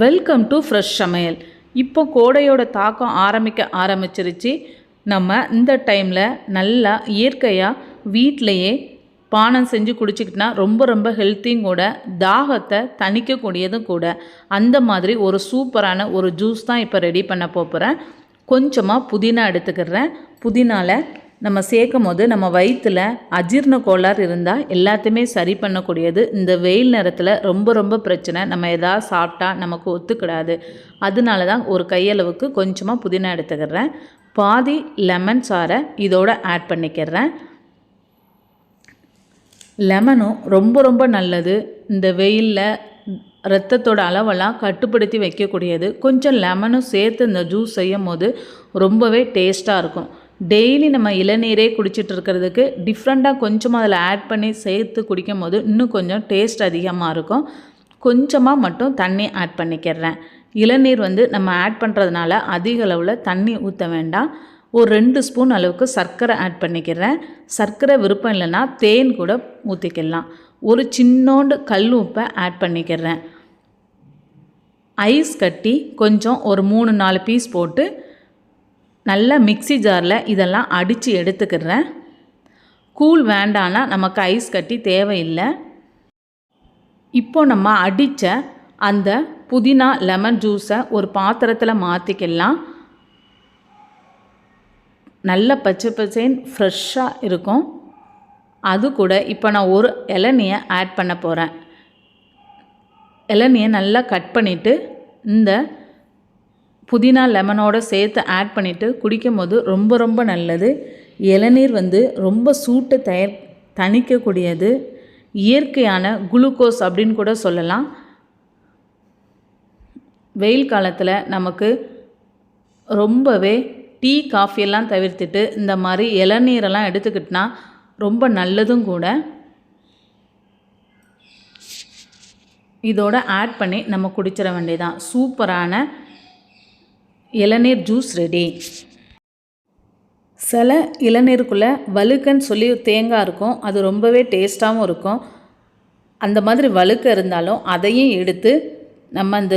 Welcome to fresh சமையல். இப்போ கோடையோட தாக்கம் ஆரம்பிக்க ஆரம்பிச்சிருச்சு. நம்ம இந்த டைமில் நல்லா இயற்கையாக வீட்டிலையே பானம் செஞ்சு குடிச்சிக்கிட்டனா ரொம்ப ரொம்ப ஹெல்த்தியும் கூட தாகத்தை தணிக்கக்கூடியதும் கூட. அந்த மாதிரி ஒரு சூப்பரான ஒரு ஜூஸ் தான் இப்போ ரெடி பண்ண போகிறேன் கொஞ்சமாக புதினா எடுத்துக்கிறேன். புதினால நம்ம சேர்க்கும் போது நம்ம வயிற்றில் அஜீர்ண கோளாறு இருந்தால் எல்லாத்தையுமே சரி பண்ணக்கூடியது. இந்த வெயில் நேரத்தில் ரொம்ப ரொம்ப பிரச்சனை. நம்ம எதாவது சாப்பிட்டா நமக்கு ஒத்துக்கிடாது. அதனால தான் ஒரு கையளவுக்கு கொஞ்சமாக புதினா எடுத்துக்கிறேன். பாதி லெமன் சாறை இதோட ஆட் பண்ணிக்கிறேன். லெமனும் ரொம்ப ரொம்ப நல்லது. இந்த வெயிலில் ரத்தத்தோட அளவெல்லாம் கட்டுப்படுத்தி வைக்கக்கூடியது. கொஞ்சம் லெமனும் சேர்த்து இந்த ஜூஸ் செய்யும் போது ரொம்பவே டேஸ்ட்டாக இருக்கும். டெய்லி நம்ம இளநீரே குடிச்சிட்டு இருக்கிறதுக்கு டிஃப்ரெண்ட்டாக கொஞ்சமாக அதில் ஆட் பண்ணி சேர்த்து குடிக்கும் போது இன்னும் கொஞ்சம் டேஸ்ட் அதிகமாக இருக்கும். கொஞ்சமாக மட்டும் தண்ணி ஆட் பண்ணிக்கிறேன். இளநீர் வந்து நம்ம ஆட் பண்ணுறதுனால அதிக அளவில் தண்ணி ஊற்ற வேண்டாம். ஒரு ரெண்டு ஸ்பூன் அளவுக்கு சர்க்கரை ஆட் பண்ணிக்கிறேன். சர்க்கரை விருப்பம் இல்லைன்னா தேன் கூட ஊற்றிக்கலாம் ஒரு சின்னோண்டு கல் உப்பை ஆட் பண்ணிக்கிறேன். ஐஸ் கட்டி கொஞ்சம் ஒரு மூணு நாலு பீஸ் போட்டு நல்லா மிக்ஸி ஜாரில் இதெல்லாம் அடித்து எடுத்துக்கிறேன். கூழ் வேண்டான்னா நமக்கு ஐஸ் கட்டி தேவையில்லை. இப்போ நம்ம அடித்த அந்த புதினா லெமன் ஜூஸை ஒரு பாத்திரத்தில் மாற்றிக்கலாம் நல்ல பச்சை பச்சைன்னு ஃப்ரெஷ்ஷாக இருக்கும். அது கூட இப்போ நான் ஒரு இளநியை ஆட் பண்ண போகிறேன் இளநியை நல்லா கட் பண்ணிவிட்டு இந்த புதினா லெமனோட சேர்த்து ஆட் பண்ணிவிட்டு குடிக்கும் போது ரொம்ப ரொம்ப நல்லது. இளநீர் வந்து ரொம்ப சூட்டை தயார் தணிக்கக்கூடியது. இயற்கையான குளுக்கோஸ் அப்படின்னு கூட சொல்லலாம். வெயில் காலத்தில் நமக்கு ரொம்பவே டீ காஃபியெல்லாம் தவிர்த்துட்டு இந்த மாதிரி இளநீரெல்லாம் எடுத்துக்கிட்டனா ரொம்ப நல்லதும் கூட. இதோட ஆட் பண்ணி நம்ம குடிச்சிட வேண்டியதான் சூப்பரான இளநீர் ஜூஸ் ரெடி சில இளநீருக்குள்ளே வழுக்கன்னு சொல்லி தேங்காய் இருக்கும். அது ரொம்பவே டேஸ்ட்டாகவும் இருக்கும். அந்த மாதிரி வழுக்க இருந்தாலும் அதையும் எடுத்து நம்ம அந்த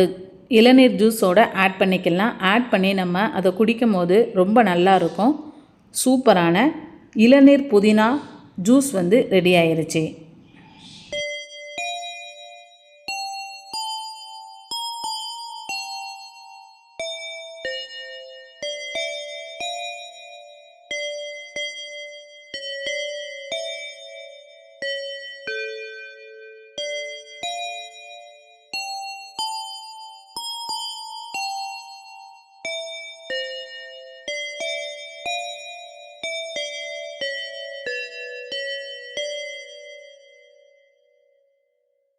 இளநீர் ஜூஸோட ஆட் பண்ணிக்கலாம். ஆட் பண்ணி நம்ம அதை குடிக்கும் போது ரொம்ப நல்லா இருக்கும். சூப்பரான இளநீர் புதினா ஜூஸ் வந்து ரெடி ஆயிடுச்சு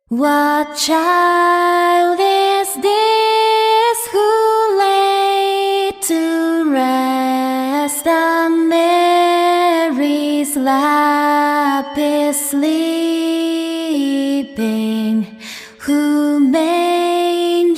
What child is this who lay to rest on Mary's lap is sleeping?